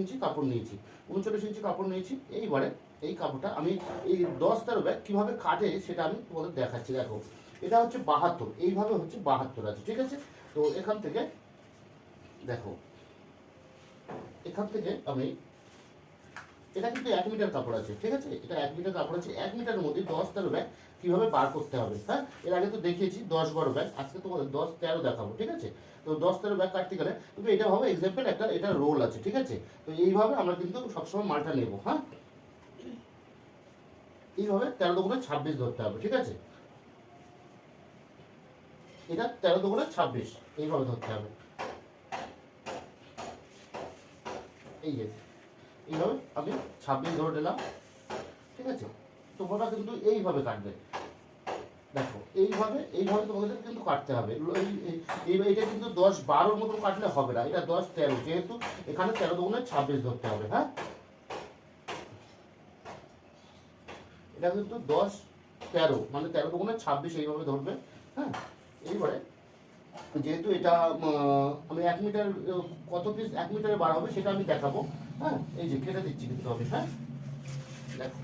ইঞ্চি কাপড় নিয়েছি, উনচল্লিশ ইঞ্চি কাপড় নিয়েছি। এইবারে এই কাপড়টা আমি এই দশ তেরো ব্যাগ কীভাবে কাটে সেটা আমি তোমাদের দেখাচ্ছি। দেখো, এটা হচ্ছে বাহাত্তর, এইভাবে হচ্ছে বাহাত্তর আছে, ঠিক আছে? তো এখান থেকে দেখো, এখান থেকে আমি, এটা কিন্তু এক মিটার কাপড় আছে, ঠিক আছে? এটা এক মিটার কাপড় আছে, এক মিটারের মধ্যে দশ তেরো ব্যাগ কীভাবে বার করতে হবে হ্যাঁ? এর আগে তো দেখিয়েছি, দশ বারো ব্যাগ। আজকে তোমাদের দশ তেরো দেখাবো, ঠিক আছে? তো দশ তেরো ব্যাগ কাটতে গেলে, কিন্তু এটা হবে এক্সাম্পল একটা, এটা রোল আছে, ঠিক আছে? তো এইভাবে আমরা কিন্তু সবসময় মালটা নেব হ্যাঁ? এইভাবে তেরো দোকানে ছাব্বিশ ধরতে হবে, ঠিক আছে? এটা তেরো দোকানে ছাব্বিশ, এইভাবে ধরতে হবে। এই যে, এইভাবে আমি ছাব্বিশ ধরে নিলাম, ঠিক আছে? তোমরা কিন্তু এইভাবে কাটবে। দেখো, এইভাবে এইভাবে তোমাদের কিন্তু কাটতে হবে। এটা কিন্তু দশ বারোর মতো কাটলে হবে না। এটা দশ তেরো, যেহেতু এখানে তেরো দোকানে ছাব্বিশ ধরতে হবে হ্যাঁ? এটা কিন্তু দশ তেরো মানে তেরো দোকানে ছাব্বিশ এইভাবে ধরবে হ্যাঁ? এইবারে, যেহেতু এটা আমি এক মিটার, কত পিস এক মিটারে বার হবে সেটা আমি দেখাবো হ্যাঁ? এই যে কেটে দিচ্ছি কিন্তু আমি হ্যাঁ? দেখো।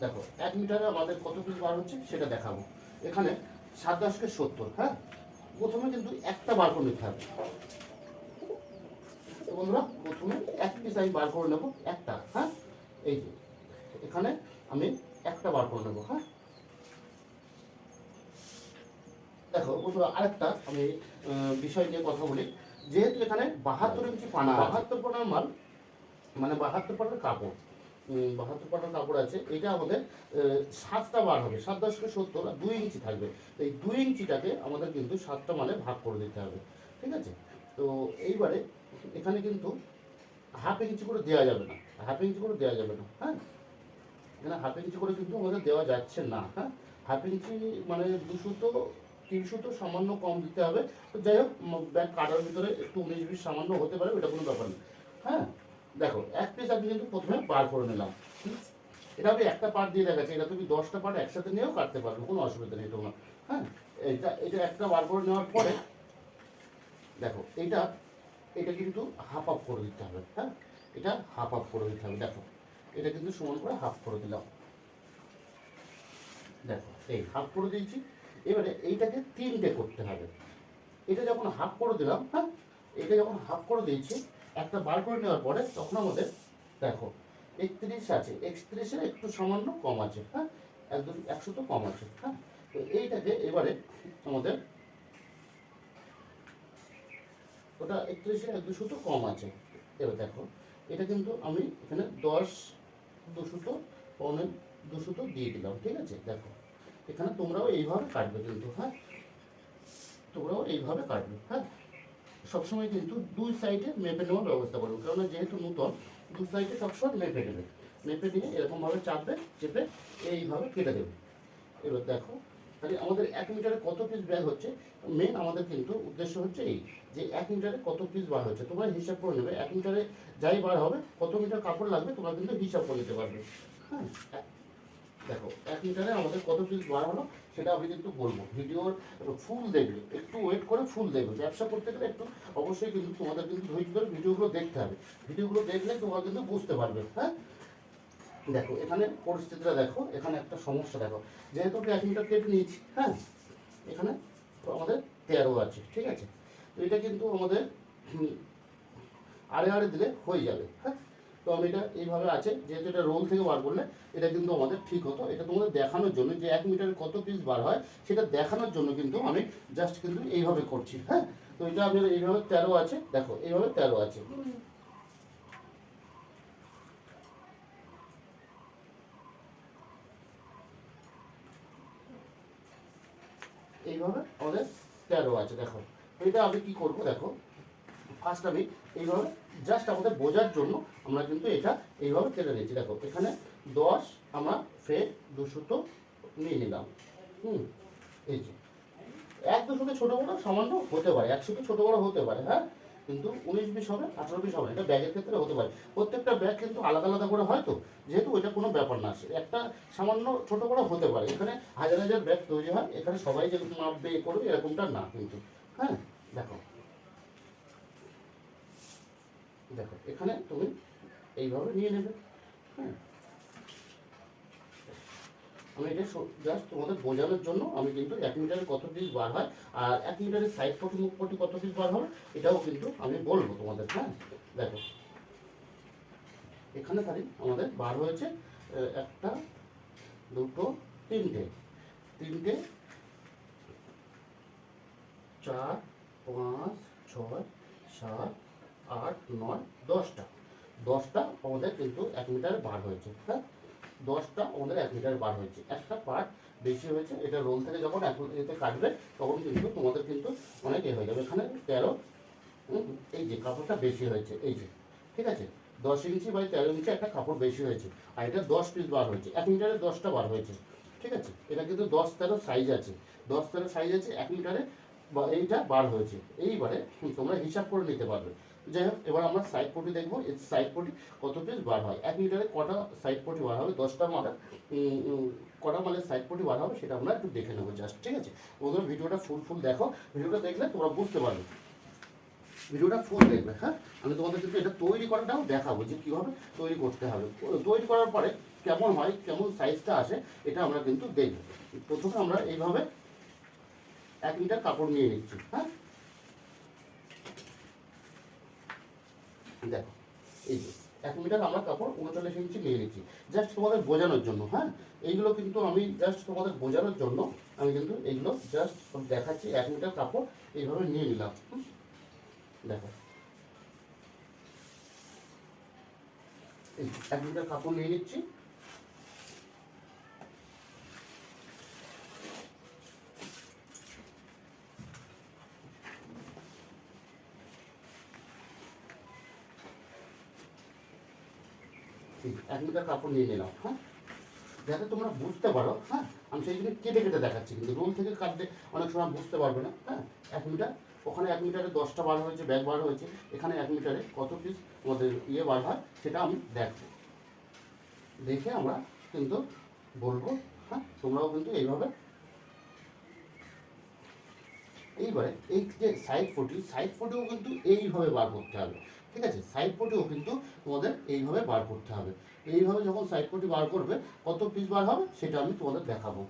দেখো এক মিটারে আমাদের কত পিস বার হচ্ছে সেটা দেখাবো। এখানে সাত দশকে সত্তর হ্যাঁ? প্রথমে কিন্তু একটা বার করে নিতে হবে। বন্ধুরা প্রথমে এক পিস আমি বার করে নেব একটা হ্যাঁ? এই যে এখানে আমি একটা বার করে নেব হ্যাঁ? দেখো বন্ধুরা আরেকটা আমি বিষয় নিয়ে কথা বলি। যেহেতু এখানে বাহাত্তর ইঞ্চি পানা বাহাত্তর পানার মাল মানে বাহাত্তর পানার কাপড় বাহাত্তর পানার কাপড় আছে, এটা আমাদের সাতটা বার হবে, সাত দশকে সত্তর আর দুই ইঞ্চি থাকবে। এই দুই ইঞ্চিটাকে আমাদের কিন্তু সাতটা মালে ভাগ করে দিতে হবে, ঠিক আছে? তো এইবারে এখানে কিন্তু হাফ ইঞ্চি করে দেওয়া যাবে না, হাফ ইঞ্চি করে দেওয়া যাবে না হ্যাঁ? এখানে হাফ ইঞ্চি করে কিন্তু আমাদের দেওয়া যাচ্ছে না হ্যাঁ? হাফ ইঞ্চি মানে দুশো তো, তিনশো তো সামান্য কম দিতে হবে। তো যাই হোক ব্যাগ কাটার ভিতরে একটু উনিশ বিশ সামান্য হতে পারে, ওটা কোনো ব্যাপার নেই হ্যাঁ? দেখো, এক পিস আমি কিন্তু প্রথমে বার করে নিলাম? এটা আমি একটা পার্ট দিয়ে দেখাচ্ছি, এটা তুমি দশটা পার্ট একসাথে নিয়েও কাটতে পারবে, কোনো অসুবিধা নেই তোমার। হ্যাঁ? এটা এটা একটা বার করে নেওয়ার পরে, দেখো, এটা এটা কিন্তু হাফ আপ করে দিতে হবে হ্যাঁ? এটা হাফ আপ করে দিতে হবে, দেখো, এটা কিন্তু সমান করে হাফ করে দিলাম। দেখো, এই হাফ করে দিয়েছি, এবারে এইটাকে তিনটে করতে হবে। এটা যখন হাফ করে দিলাম হ্যাঁ? এটা যখন হাফ করে দিয়েছি একটা বার করে নেওয়ার পরে তখন আমাদের, দেখো, একত্রিশ আছে। একত্রিশের একটু সামান্য কম আছে হ্যাঁ? একদম একশো তো কম আছে হ্যাঁ? তো এইটাকে এবারে আমাদের ওটা একত্রিশে এক দুশো তো কম আছে। এবার দেখো, এটা কিন্তু আমি এখানে দশ দুশো তো পৌনে দুশো তো দিয়ে দিলাম, ঠিক আছে? দেখো, এখানে তোমরাও এইভাবে কাটবে কিন্তু হ্যাঁ? তোমরাও এইভাবে কাটবে হ্যাঁ? সবসময় কিন্তু দুই সাইডে মেপে নেওয়ার ব্যবস্থা করবে। কেননা যেহেতু নূতন, দু সাইডে সবসময় মেপে নেবে। মেপে নিয়ে এরকমভাবে চাপবে চেপে এইভাবে কেটে দেবে। এবার দেখো, তাহলে আমাদের এক মিটারে কত পিস ব্যাগ হচ্ছে? মেন আমাদের কিন্তু উদ্দেশ্য হচ্ছে এই, যে এক মিটারে কত পিস বার হচ্ছে? তোমরা হিসাব করে নেবে, এক মিটারে যাই বার হবে, কত মিটার কাপড় লাগবে, তোমরা কিন্তু হিসাব করে নিতে পারবে। হ্যাঁ দেখো, এক মিটারে আমাদের কত পিস হলো সেটা আমি কিন্তু বলব। ভিডিওর ফুল দেখবে, একটু ওয়েট করে ফুল দেখবে। ব্যবসা করতে গেলে একটু অবশ্যই কিন্তু তোমাদের কিন্তু ধৈর্য ধরে ভিডিওগুলো দেখতে হবে। ভিডিওগুলো দেখলে তোমরা কিন্তু বুঝতে পারবে হ্যাঁ? দেখো, এখানে পরিস্থিতিটা দেখো, এখানে একটা সমস্যা দেখো। যেহেতু আমি এক মিটার কেটে নিয়েছি হ্যাঁ? এখানে তো আমাদের তেরো আছে, ঠিক আছে? তো এটা কিন্তু আমাদের আড়ে আড়ে দিলে হয়ে যাবে হ্যাঁ? তো আমি এটা এইভাবে আছে, যেহেতু এটা রোল থেকে বার করলে এটা কিন্তু আমাদের ঠিক হতো। এটা তোমাদের দেখানোর জন্য যে এক মিটারে কত পিস বার হয়, সেটা দেখানোর জন্য কিন্তু আমি জাস্ট কিন্তু এইভাবে করছি হ্যাঁ? তো এটা আমি এইভাবে তেরো আছে, দেখো, এইভাবে তেরো আছে। এইভাবে আমাদের তেরো আছে, দেখো। এটা আমি কি করব, দেখো? ফার্স্ট আমি এইভাবে জাস্ট আমাদের বোঝার জন্য আমরা কিন্তু এটা এইভাবে কেটে নিয়েছি। দেখো, এখানে দশ আমরা ফের দুশো নিয়ে নিলাম। হুম, এই যে। এক দুশোতে ছোটো বড়ো সামান্য হতে পারে, একশোতে ছোটো বড়ো হতে পারে হ্যাঁ? কিন্তু উনিশ বিশ হবে, আঠারো বিশ হবে, এটা ব্যাগের ক্ষেত্রে হতে পারে। প্রত্যেকটা ব্যাগ কিন্তু আলাদা আলাদা করে হয় তো, যেহেতু ওইটা কোনো ব্যাপার না। আসে একটা সামান্য ছোট বড় হতে পারে। এখানে হাজার হাজার ব্যাগ তৈরি হয়, এখানে সবাই যে মাপবে করবে, এরকমটা না কিন্তু হ্যাঁ? দেখো দেখো, এখানে তুমি এইভাবে নিয়ে নেবে হ্যাঁ। আমি এটা জাস্ট তোমাদের বোঝানোর জন্য আমি কিন্তু এক মিটারে কত পিস বার হয়, আর এক মিটারের সাইড পটি, মুখ পটি কত পিস বার হবে, এটাও কিন্তু আমি বলব তোমাদের হ্যাঁ। দেখো, এখানে খালি আমাদের বার হয়েছে একটা, দুটো, তিনটে। তিনটে, চার, পাঁচ, ছয়, সাত আট, নয়, দশটা। দশটা আমাদের কিন্তু এক মিটার বার হয়েছে হ্যাঁ? দশটা আমাদের এক মিটার বার হয়েছে। একটা পার্ট বেশি হয়েছে, এটা রোল থেকে যখন এক এতে কাটবে, তখন কিন্তু তোমাদের কিন্তু অনেক এ হয়ে যাবে। এখানে তেরো এই যে কাপড়টা বেশি হয়েছে, এই যে, ঠিক আছে? দশ ইঞ্চি বাই তেরো ইঞ্চি একটা কাপড় বেশি হয়েছে, আর এটা দশ পিস বার হয়েছে, এক মিটারে দশটা বার হয়েছে, ঠিক আছে? এটা কিন্তু দশ তেরো সাইজ আছে। দশ তেরো সাইজ আছে, এক মিটারে বা এইটা বার হয়েছে। এইবারে তোমরা হিসাব করে নিতে পারবে। যাই হোক এবার আমরা সাইড পটি দেখব। এই সাইড পটি কত পিস বার হয়? এক লিটারে কটা সাইড পটি বার হবে? দশটা মালে উম, উম, কটা মালের সাইড পটি বার হবে সেটা আমরা একটু দেখে নেব জাস্ট ঠিক আছে? ওদের ভিডিওটা ফুল ফুল দেখো। ভিডিওটা দেখলে তোমরা বুঝতে পারবে। ভিডিওটা ফুল দেখবে হ্যাঁ? আমি তোমাদের কিন্তু এটা তৈরি করাটাও দেখাবো যে কীভাবে তৈরি করতে হবে। তৈরি করার পরে কেমন হয় কেমন সাইজটা আসে এটা আমরা কিন্তু দেখব। প্রথমে আমরা এইভাবে এক মিটার কাপড় নিয়ে নিচ্ছি হ্যাঁ? দেখো, এই যে, এক মিটার আমরা কাপড় উনচল্লিশ ইঞ্চি নিয়ে নিচ্ছি। জাস্ট তোমাদের বোঝানোর জন্য হ্যাঁ? এইগুলো কিন্তু আমি জাস্ট তোমাদের বোঝানোর জন্য আমি কিন্তু এইগুলো জাস্ট দেখাচ্ছি, এক মিটার কাপড় এইভাবে নিয়ে নিলাম? দেখো। এক মিটার কাপড় নিয়ে নিচ্ছি এই এক মিটার কাপড় নিয়ে নিলাম হ্যাঁ? যাতে তোমরা বুঝতে পারো হ্যাঁ? আমি সেই জন্য কেটে কেটে দেখাচ্ছি, কিন্তু রোল থেকে কাটতে অনেক সময় বুঝতে পারবে না হ্যাঁ? এক মিটার, ওখানে এক মিটারে দশটা বার হয়েছে, ব্যাগ বার হয়েছে, এখানে এক মিটারে কত পিস আমাদের ইয়ে বার হয় সেটা আমি দেখব। দেখে আমরা কিন্তু বলব হ্যাঁ? তোমরাও কিন্তু এইভাবে এইবারে এই যে সাইড ফোটি সাইড ফোটিও কিন্তু এইভাবে বার করতে হবে। ঠিক আছে? সাইড ফোটিও কিন্তু তোমাদের এইভাবে বার করতে হবে। এইভাবে যখন সাইড ফোটি বার করবে, কত পিস বার হবে সেটা আমি তোমাদের দেখাবো।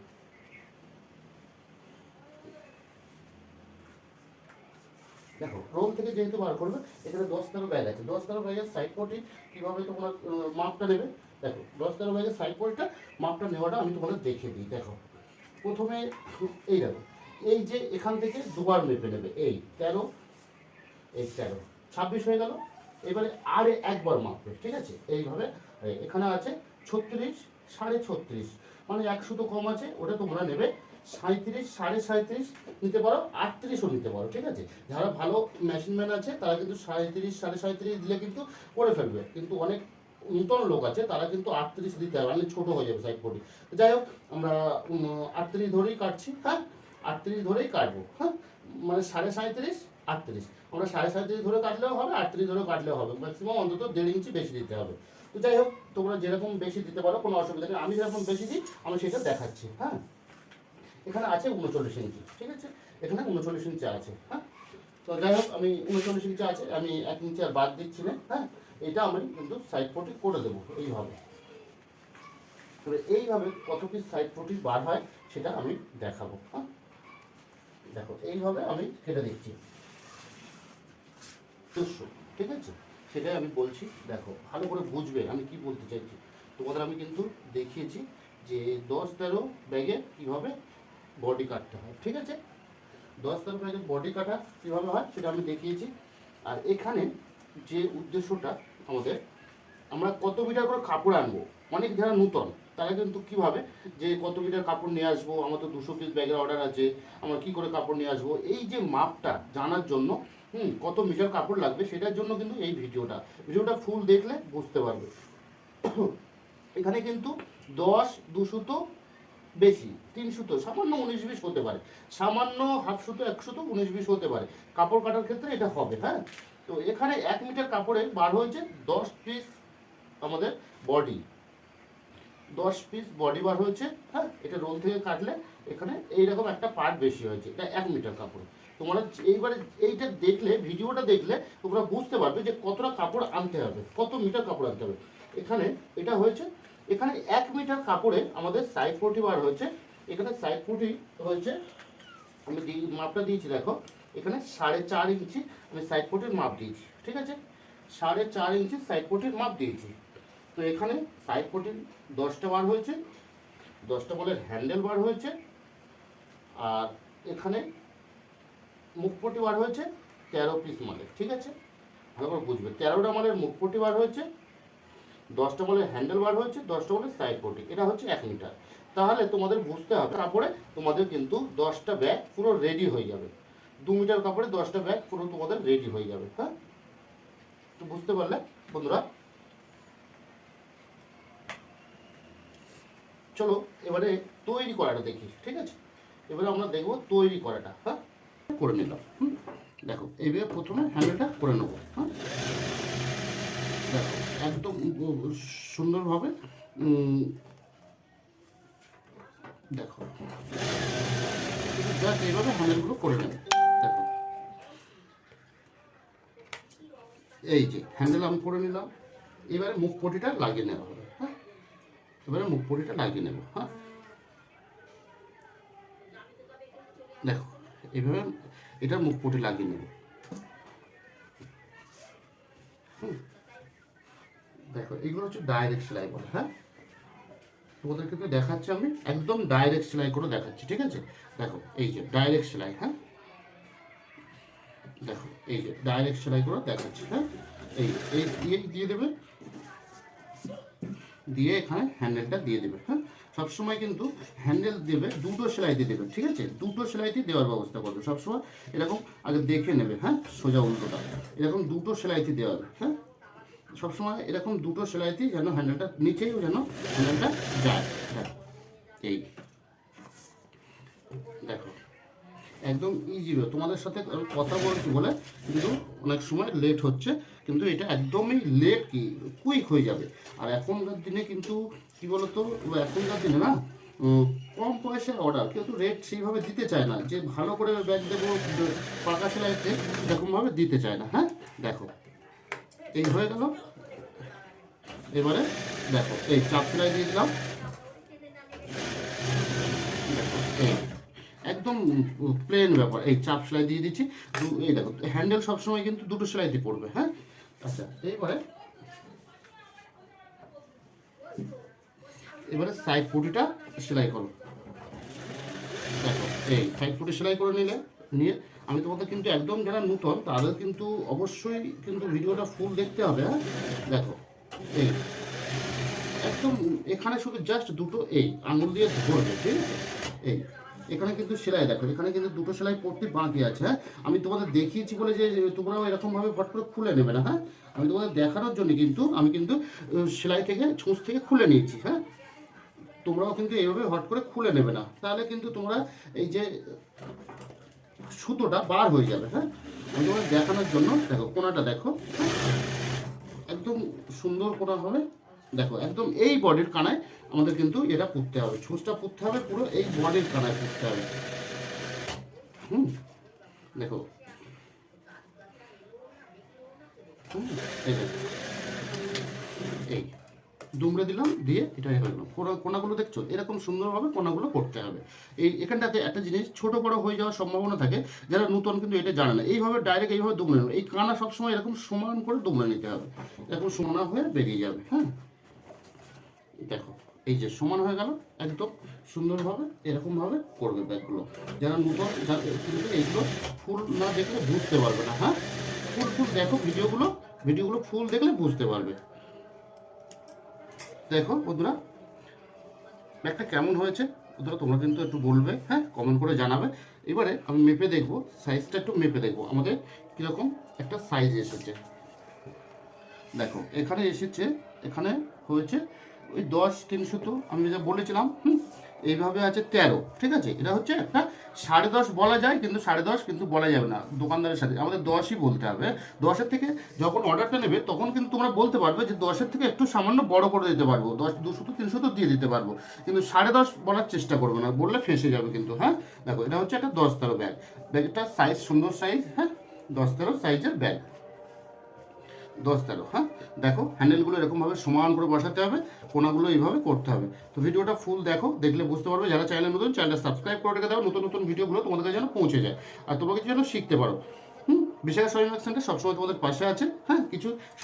দেখো রোল থেকে যেহেতু বার করবে, এখানে দশ তেরো ব্যাগ আছে। দশ তেরো ব্যাগের সাইড ফোটি কীভাবে তোমরা মাপটা নেবে? দেখো, দশ তেরো ব্যাগের সাইড ফোটিটা মাপটা নেওয়াটা আমি তোমাদের দেখিয়ে দিই, দেখো। প্রথমে, এই দেখো, এই যে এখান থেকে দুবার মেপে নেবে, এই তেরো এই তেরো। ছাব্বিশ হয়ে গেল এবারে আর একবার মাপবে ঠিক আছে? এইভাবে এখানে আছে ছত্রিশ, সাড়ে ছত্রিশ। মানে একশো তো কম আছে, ওটা তোমরা নেবে সাঁত্রিশ সাড়ে সাঁত্রিশ নিতে পারো, আটত্রিশও নিতে পারো, ঠিক আছে? যারা ভালো মেশিনম্যান আছে, তারা কিন্তু সাঁত্রিশ সাড়ে সাঁত্রিশ দিলে কিন্তু করে ফেলবে। কিন্তু অনেক নূতন লোক আছে, তারা কিন্তু আটত্রিশ দিতে হবে মানে ছোটো হয়ে যাবে সাইড পটি যাই হোক, আমরা আটত্রিশ ধরেই কাটছি হ্যাঁ? আটত্রিশ ধরেই কাটবো হ্যাঁ? মানে সাড়ে সাঁত্রিশ আটত্রিশ। আমরা সাড়ে সাঁত্রিশ ধরে কাটলেও হবে আটত্রিশ ধরে কাটলেও হবে। ম্যাক্সিমাম অন্তত দেড় ইঞ্চি বেশি দিতে হবে। তো যাই হোক, তোমরা যেরকম বেশি দিতে পারো, কোনো অসুবিধা নেই। আমি যেরকম বেশি দিই, আমি সেটা দেখাচ্ছি হ্যাঁ? এখানে আছে উনচল্লিশ ইঞ্চি, ঠিক আছে? এখানে উনচল্লিশ ইঞ্চি আছে হ্যাঁ? তো যাই হোক, আমি উনচল্লিশ ইঞ্চি আছে, আমি এক ইঞ্চি আর বাদ দিচ্ছি না হ্যাঁ? এটা আমি কিন্তু সাইড পটি করে দেবো, এইভাবে। তবে এইভাবে কত পিস সাইড পটি বার হয়, সেটা আমি দেখাবো হ্যাঁ? দেখো, এইভাবে আমি কেটে দিচ্ছি। দুশো ঠিক আছে? সেটাই আমি বলছি, দেখো, ভালো করে বুঝবে, আমি কি বলতে চাইছি। তোমাদের আমি কিন্তু দেখিয়েছি যে দশ তেরো ব্যাগে কীভাবে বডি কাটতে হয়, ঠিক আছে? দশ তেরো ব্যাগে বডি কাটা কীভাবে হয়, সেটা আমি দেখিয়েছি। আর এখানে যে উদ্দেশ্যটা আমাদের, আমরা কত মিটার করে কাপড় আনব? অনেক যারা নূতন, তারা কিন্তু কীভাবে যে কত মিটার কাপড় নিয়ে আসব, আমার তো দুশো পিস ব্যাগের অর্ডার আছে, আমরা কী করে কাপড় নিয়ে আসব? এই যে মাপটা জানার জন্য হুম, কত মিটার কাপড় লাগবে সেটার জন্য কিন্তু এই ভিডিওটা। ভিডিওটা ফুল দেখলে বুঝতে পারবে। এখানে কিন্তু দশ দুশো বেশি, তিন সুতো, সামান্য উনিশ, বিশ হতে পারে। সামান্য হাফ সুতো, এক সুতো, উনিশ, বিশ হতে পারে। কাপড় কাটার ক্ষেত্রে এটা হবে হ্যাঁ? তো এখানে এক মিটার কাপড়ে বার হয়েছে দশ পিস আমাদের বডি দশ পিস বডি বার হয়েছে হ্যাঁ? এটা রোল থেকে কাটলে এখানে এইরকম একটা পার্ট বেশি হয়েছে, এটা এক মিটার কাপড়ে। তোমরা এইবারে এইটা দেখলে, ভিডিওটা দেখলে তোমরা বুঝতে পারবে যে কতটা কাপড় আনতে হবে, কত মিটার কাপড় আনতে হবে। এখানে এটা হয়েছে, এখানে এক মিটার কাপড়ে আমাদের সাইড ফোর্টি বার হয়েছে, এখানে সাইড ফোর্টি হয়েছে, আমি মাপটা দিয়েছি দেখো, এখানে সাড়ে চার ইঞ্চি আমি সাইড ফোর্টির মাপ দিয়েছি, ঠিক আছে? সাড়ে চার ইঞ্চি সাইড ফোর্টির মাপ দিয়েছি। তো এখানে সাইড ফোর্টির দশটা বার হয়েছে, দশটা বলের হ্যান্ডেল বার হয়েছে, আর এখানে মুখপটি বার হয়েছে, তেরো পিস মালের, ঠিক আছে? ভালো করে বুঝবে, তেরোটা মালের মুখপটি বার হয়েছে, দশটা মালের হ্যান্ডেল বার হয়েছে, দশটা মালের সাইড পটি, এটা হচ্ছে এক মিটার তাহলে তোমাদের বুঝতে হবে, তারপরে তোমাদের কিন্তু দশটা ব্যাগ পুরো রেডি হয়ে যাবে। দু মিটার কাপড়ে দশটা ব্যাগ পুরো তোমাদের রেডি হয়ে যাবে হ্যাঁ? তো বুঝতে পারলে, বন্ধুরা? চলো, এবারে তৈরি করাটা দেখি, ঠিক আছে? এবারে আমরা দেখব তৈরি করাটা হ্যাঁ? করে নিলাম, হুম? দেখো, এইভাবে প্রথমে হ্যান্ডেলটা করে নেব হ্যাঁ দেখো, একদম সুন্দরভাবে দেখো এইভাবে হ্যান্ডেলগুলো করে নেবে, দেখো। এই যে হ্যান্ডেল আমি করে নিলাম, এবারে মুখ পটিটা লাগিয়ে নেওয়া হবে হ্যাঁ? এবারে মুখ পটিটা লাগিয়ে নেব হ্যাঁ? দেখো এইভাবে এটার মুখ পটি লাগিয়ে নেব। দেখো, এগুলো হচ্ছে ডাইরেক্ট সেলাই বলে হ্যাঁ? তোমাদের কিন্তু দেখাচ্ছি আমি, একদম ডাইরেক্ট সেলাই করে দেখাচ্ছি, ঠিক আছে? দেখো, এই যে ডাইরেক্ট সেলাই হ্যাঁ? দেখো, এই যে ডাইরেক্ট সেলাই করে দেখাচ্ছি হ্যাঁ? এই এই দিয়ে দেবে, দিয়ে এখানে হ্যান্ডেলটা দিয়ে দেবে হ্যাঁ? সবসময় কিন্তু হ্যান্ডেল দেবে, দুটো সেলাইতে দেবে, ঠিক আছে? দুটো সেলাইতে দেওয়ার ব্যবস্থা করবে, সবসময় এরকম আগে দেখে নেবে হ্যাঁ? সোজা উল্টোটা এরকম দুটো সেলাইতে দেওয়া হ্যাঁ? সবসময় এরকম দুটো সেলাইতেই যেন হ্যান্ডেলটা নিচেও যেন হ্যান্ডেলটা যায় হ্যাঁ? এই। দেখো, একদম ইজি তোমাদের সাথে কথা বলছি বলে কিন্তু অনেক সময় লেট হচ্ছে, কিন্তু এটা একদমই লেট কি কুইক হয়ে যাবে। আর এখনকার দিনে কিন্তু কি বলতো? এখনকার দিনে না কম পয়সার অর্ডার কেউ তো রেট সেইভাবে দিতে চায় না। যে ভালো করে ব্যাগ দেবো পাকা সেলাইতে এরকমভাবে দিতে চায় না হ্যাঁ? দেখো, এই হয়ে গেল। এবারে দেখো, এই চাপ সেলাই দিয়ে দিলাম। একদম প্লেন ব্যাপার, এই চাপ সেলাই দিয়ে দিচ্ছি। এই দেখো হ্যান্ডেল সবসময় কিন্তু দুটো সেলাইতে পড়বে হ্যাঁ? আচ্ছা এইবারে এবারে সাইড পুটিটা সেলাই করো। দেখো, এই সাইড পুটি সেলাই করে নিলে, নিয়ে আমি তোমাদের কিন্তু একদম যারা নূতন, তাদের কিন্তু অবশ্যই কিন্তু ভিডিওটা ফুল দেখতে হবে হ্যাঁ? দেখো, এই একদম এখানে শুধু জাস্ট দুটো এই আঙুল দিয়ে ধরবে, ঠিক আছে? এই এখানে কিন্তু সেলাই দেখো, এখানে কিন্তু দুটো সেলাই পড়তে বাকি আছে হ্যাঁ? আমি তোমাদের দেখিয়েছি বলে যে তোমরাও এরকমভাবে ফট করে খুলে নেবে না হ্যাঁ? আমি তোমাদের দেখানোর জন্য কিন্তু, আমি কিন্তু সেলাই থেকে, ছুঁচ থেকে খুলে নিয়েছি হ্যাঁ? তোমরাও কিন্তু এইভাবে হট করে খুলে নেবে না। তাহলে কিন্তু তোমরা এই যে সুতোটা বার হয়ে যাবে হ্যাঁ? আমি তোমাদের দেখানোর জন্য দেখো কোনাটা দেখো হ্যাঁ? একদম সুন্দর কোনা হবে। দেখো একদম এই বডির কানায় আমাদের কিন্তু এটা পুঁততে হবে। ছুঁচটা পুঁততে হবে পুরো এই বডির কানায় পুঁততে হবে। হুম? দেখো। হুম, দেখো। এই। দুমড়ে দিলাম, দিয়ে এটা হয়ে গেল। কোনা- কোনাগুলো দেখছ? এরকম সুন্দরভাবে কোনাগুলো করতে হবে। এই, এখানটাতে একটা জিনিস, ছোট বড় হয়ে যাওয়ার সম্ভাবনা থাকে, যারা নূতন কিন্তু এটা জানে না। এইভাবে ডাইরেক্ট এইভাবে দুমড়ে নেবে। এই কানা সবসময় এরকম সমান করে দুমড়ে নিতে হবে। এরকম সমান হয়ে বেরিয়ে যাবে হ্যাঁ? দেখো, এই যে সমান হয়ে গেল, একদম সুন্দরভাবে এরকমভাবে করবে ব্যাগগুলো। যারা নতুন কিন্তু এইগুলো ফুল না দেখলে বুঝতে পারবে না হ্যাঁ? ফুল ফুল দেখো, ভিডিওগুলো ভিডিওগুলো ফুল দেখলে বুঝতে পারবে। দেখো বন্ধুরা, ব্যাগটা কেমন হয়েছে? বন্ধুরা, তোমরা কিন্তু একটু বলবে হ্যাঁ? কমেন্ট করে জানাবে। এবারে আমি মেপে দেখব সাইজটা একটু মেপে দেখব, আমাদের কীরকম একটা সাইজ এসেছে। দেখো, এখানে এসেছে, এখানে হয়েছে ওই দশ তিনশো তো আমি যা বলেছিলাম, হুম? এইভাবে আছে তেরো, ঠিক আছে? এটা হচ্ছে একটা সাড়ে দশ বলা যায়, কিন্তু সাড়ে দশ কিন্তু বলা যাবে না দোকানদারের সাথে। আমাদের দশই বলতে হবে। দশের থেকে যখন অর্ডারটা নেবে, তখন কিন্তু তোমরা বলতে পারবে যে দশের থেকে একটু সামান্য বড় করে দিতে পারব। দশ, দুশো তো তিনশো তো দিয়ে দিতে পারব। কিন্তু সাড়ে দশ বলার চেষ্টা করবে না। বললে ফেঁসে যাবে কিন্তু হ্যাঁ? দেখো, এটা হচ্ছে একটা দশ তেরো ব্যাগ। ব্যাগটা সাইজ সুন্দর সাইজ হ্যাঁ? দশ তেরো সাইজের ব্যাগ। দশ তেরো হ্যাঁ? দেখো হ্যান্ডেলগুলো এরকমভাবে সমান করে বসাতে হবে, কোনাগুলো এইভাবে করতে হবে। তো ভিডিওটা ফুল দেখো, দেখলে বুঝতে পারবে যারা চ্যানেল নতুন চ্যানেলটা সাবস্ক্রাইব করে রেখে দাও, নতুন নতুন ভিডিওগুলো তোমাদের কাছে যেন পৌঁছে যায়। আর তোমাকে যেন শিখতে পারো। হুম? বিশাখা সেন্টার সবসময় তোমাদের পাশে আছে হ্যাঁ? কিছু